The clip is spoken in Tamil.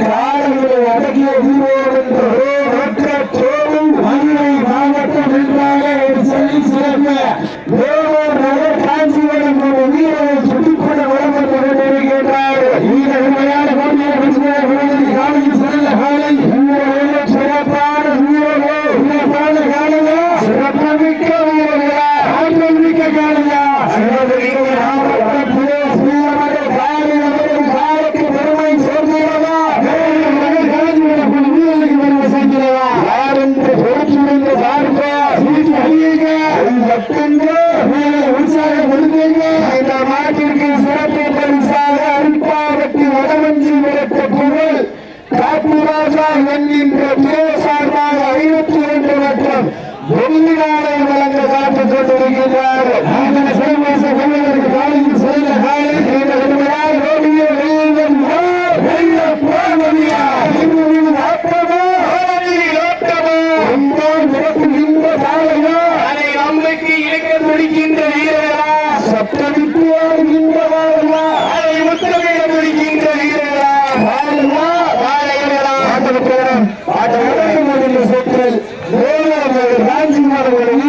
காலைகளை அடக்கிய வீரோடு என்ற ஒற்ற மதுரை மாவட்டம் என்றாலே சொல்லி சிறந்த வேலூர் நகர் காஞ்சிபுரம் வீரரை சுட்டிப்பட வழங்கப்பட்டு கொண்டிருக்கின்றார் இந்த உண்மையான போட்டியை காலையில் சிறந்த காலை. சிறப்பான வீரர்களோ சிறப்பான காலையா? வீரர்களா ஆற்றல் மிக்க காலையா? சிறப்புமிக்க என்கின்ற துறை சார்பாக ஐநூத்தி இரண்டு லட்சம் வெள்ளி நாளை வழங்க காத்துக் கொண்டிருக்கிறார் சுற்றில் வேலூர் காஞ்சிபுரம்